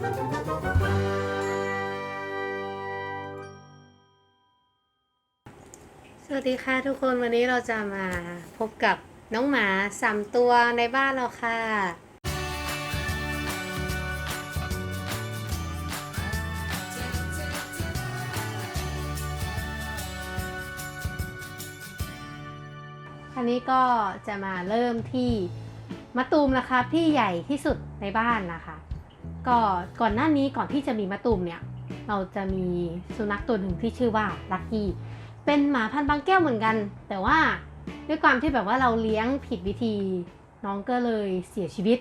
สวัสดีค่ะทุกคนวันนี้เราจะมาพบกับน้องหมาสามตัวในบ้านเราค่ะคราวนี้ก็จะมาเริ่มที่มะตูมนะคะที่ใหญ่ที่สุดในบ้านนะคะ ก็ก่อนหน้านี้ก่อนที่จะมีมะตูมเนี่ย เราจะมีสุนัขตัวหนึ่งที่ชื่อว่าลักกี้ เป็นหมาพันธุ์บางแก้วเหมือนกัน แต่ว่าด้วยความที่แบบว่าเราเลี้ยงผิดวิธีน้องก็เลยเสียชีวิต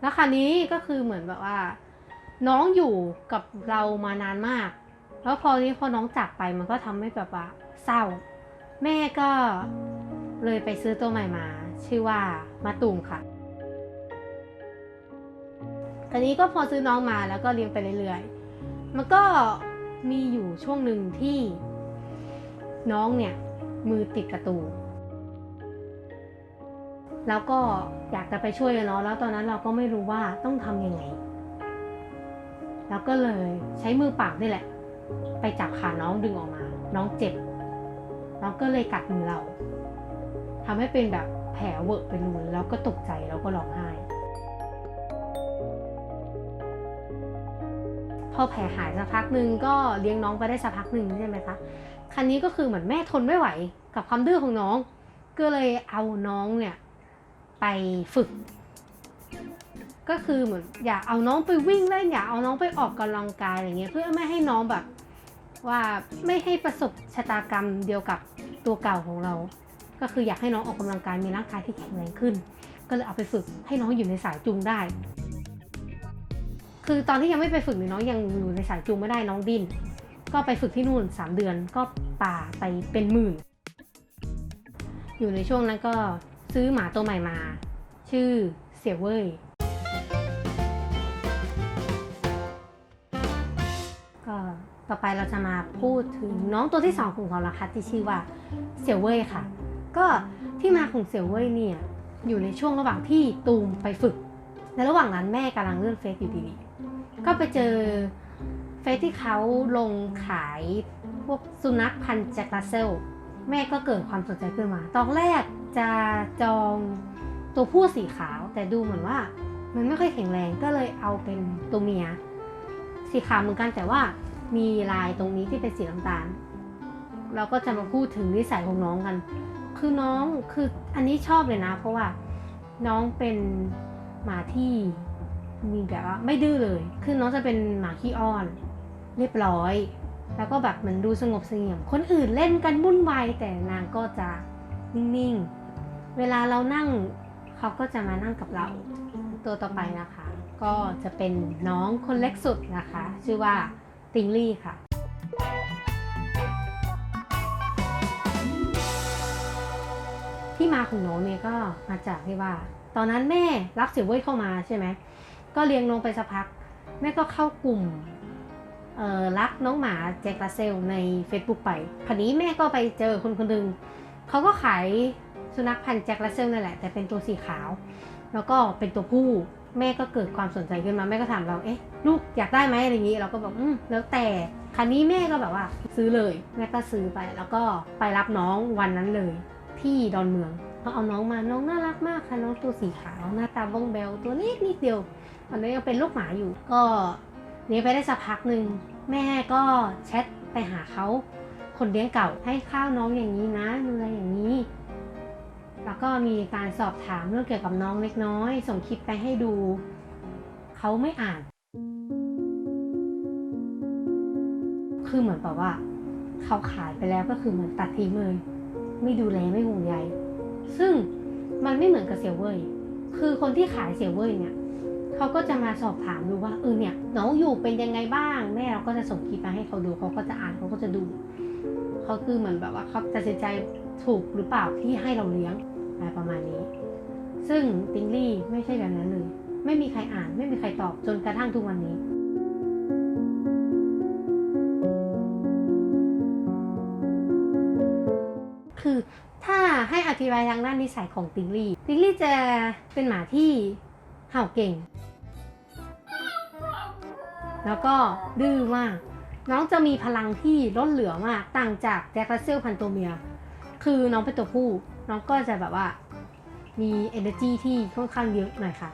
แล้วคราวนี้ก็คือเหมือนแบบว่า น้องอยู่กับเรามานานมาก แล้วพอนี้พอน้องจากไปมันก็ทำให้แบบว่าเศร้า แม่ก็เลยไปซื้อตัวใหม่มา ชื่อว่ามาตูมค่ะ อันนี้ก็พอซื้อน้องมาแล้วก็เลี้ยงไปเรื่อยๆ มันก็มีอยู่ช่วงหนึ่งที่น้องเนี่ยมือติดประตู แล้วก็อยากจะไปช่วยเนาะแล้วตอนนั้นเราก็ไม่รู้ว่าต้องทำยังไง แล้วก็เลยใช้มือปล่านี่แหละ ไปจับขาน้องดึงออกมา น้องเจ็บ น้องก็เลยกัดมือเราทำให้เป็นแบบแผลเวอะเป็นรูแล้วก็ตกใจแล้วก็ร้องไห้ อแผลหายสักพักหนึ่งก็เลี้ยงน้องไปได้สักพักหนึ่งใช่ไหมคะคันนี้ก็คือเหมือนแม่ทนไม่ไหวกับความดื้อของน้อง ก็เลยเอาน้องเนี่ยไปฝึก ก็คือเหมือนอยากเอาน้องไปวิ่งเล่นอยากเอาน้องไปออกกำลังกายอะไรเงี้ยเพื่อไม่ให้น้องแบบว่าไม่ให้ประสบชะตากรรมเดียวกับตัวเก่าของเรา ก็คืออยากให้น้องออกกำลังกายมีร่างกายที่แข็งแรงขึ้น ก็เลยเอาไปฝึกให้น้องอยู่ในสายจูงได้ คือตอนที่ยังไม่ไปฝึกเนี่ยน้องยังอยู่ในสายจูงไม่ได้น้องดิ้น ก็ไปฝึกที่นู่น 3 เดือนก็ป่าไปเป็นหมื่น อยู่ในช่วงนั้นก็ซื้อหมาตัวใหม่มา ชื่อเสี่ยวเว่ยก็ต่อไปเราจะมาพูดถึงน้องตัวที่สองของเราละคะที่ชื่อว่าเสี่ยวเว่ยค่ะ ก็ที่มาของเสี่ยวเว่ยเนี่ยอยู่ในช่วงระหว่างที่ตูมไปฝึก ในระหว่างนั้นแม่กำลังเลื่อนเฟซอยู่ดีๆ ก็ไปเจอเฟซที่เขาลงขายพวกสุนัขพันธุ์แจ็ครัสเซล แม่ก็เกิดความสนใจขึ้นมา ตอนแรกจะจองตัวผู้สีขาว แต่ดูเหมือนว่า มันไม่ค่อยแข็งแรงก็เลยเอาเป็นตัวเมีย สีขาวเหมือนกันแต่ว่ามีลายตรงนี้ที่เป็นสีน้ำตาล เราก็จะมาพูดถึงนิสัยของน้องกัน คือน้องคืออันนี้ชอบเลยนะ เพราะว่าน้องเป็นหมาที่ แบบว่าไม่ดื้อเลย คือน้องจะเป็นหมาขี้อ้อน เรียบร้อย แล้วก็แบบเหมือนดูสงบเสงี่ยม คนอื่นเล่นกันวุ่นวายแต่นางก็จะนิ่งๆ เวลาเรานั่งเขาก็จะมานั่งกับเรา ตัวต่อไปนะคะ ก็จะเป็นน้องคนเล็กสุดนะคะ ชื่อว่าติงลี่ค่ะที่มาของน้องเนี่ยก็มาจากที่ว่า ตอนนั้นแม่รับเสี่ยเว่ยเข้ามาใช่ไหม ก็เลี้ยงน้องไปสักพัก แม่ก็เข้ากลุ่มรักน้องหมาแจ็คลาเซลใน Facebook ไปคราวนี้แม่ก็ไปเจอคนคนหนึ่งเขาก็ขายสุนัขพันธุ์แจ็คลาเซลนั่นแหละแต่เป็นตัวสีขาว แล้วก็เป็นตัวผู้แม่ก็เกิดความสนใจขึ้นมาแม่ก็ถามเราเอ๊ะลูกอยากได้ไหมอะไรอย่างนี้ เราก็บอกอืมแล้วแต่คราวนี้แม่ก็แบบว่า ซื้อเลย แม่ก็ซื้อไปแล้วก็ไปรับน้องวันนั้นเลย ที่ดอนเมือง พอเอาน้องมาน้องน่ารักมากค่ะน้องตัวสีขาวหน้าตาบ้องแบวตัวเล็กนิดเดียวตอนนี้นยังเป็นลูกหมาอยู่ ก็เลี้ยงไปได้สักพักหนึ่งแม่ก็แชทไปหาเขาคนเลี้ยงเก่าให้ข้าวน้องอย่างนี้นะดูแลอย่างนี้ แล้วก็มีการสอบถามเรื่องเกี่ยวกับน้องเล็กน้อย ส่งคลิปไปให้ดูเขาไม่อ่าน คือเหมือนแบบว่าเขาขายไปแล้วก็คือเหมือนตัดทิ้งเลยไม่ดูแลไม่ห่วงใย ซึ่งมันไม่เหมือนกับเสี่ยวเว่ยคือคนที่ขายเสี่ยวเว่ยเนี่ยเขาก็จะมาสอบถามดูว่าเออเนี่ยน้องอยู่เป็นยังไงบ้างแม่เราก็จะส่งคลิปมาให้เขาดูเขาก็จะอ่านเขาก็จะดูเขาคือเหมือนแบบว่าเขาตัดสินใจถูกหรือเปล่าที่ให้เราเลี้ยงอะไรประมาณนี้ ซึ่งติงลี่ไม่ใช่แบบนั้นเลยไม่มีใครอ่านไม่มีใครตอบจนกระทั่งทุกวันนี้คือ ถ้าให้อธิบายทางด้านนิสัยของติงลี่ ติงลี่จะเป็นหมาที่เห่าเก่ง แล้วก็ดื้อมาก น้องจะมีพลังที่ล้นเหลือมาก ต่างจากแจ็ครัสเซลพันตัวเมีย คือน้องเป็นตัวผู้ น้องก็จะแบบว่ามี energy ที่ค่อนข้างเยอะหน่อยค่ะ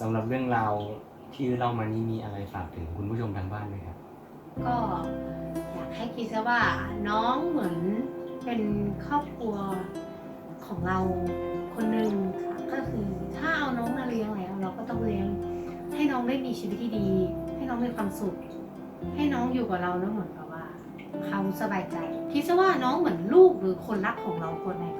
สำหรับเรื่องราวที่เล่ามานี้มีอะไรฝากถึงคุณผู้ชมทางบ้านไหมครับ ก็อยากให้คิดซะว่าน้องเหมือนเป็นครอบครัวของเราคนหนึ่งค่ะก็คือถ้าเอาน้องมาเลี้ยงแล้ว เราก็ต้องเลี้ยงให้น้องได้มีชีวิตที่ดี ให้น้องมีความสุข ให้น้องอยู่กับเราแล้วเหมือนกับว่าเขาสบายใจคิดซะว่าน้องเหมือนลูกหรือคนรักของเราคนหนึง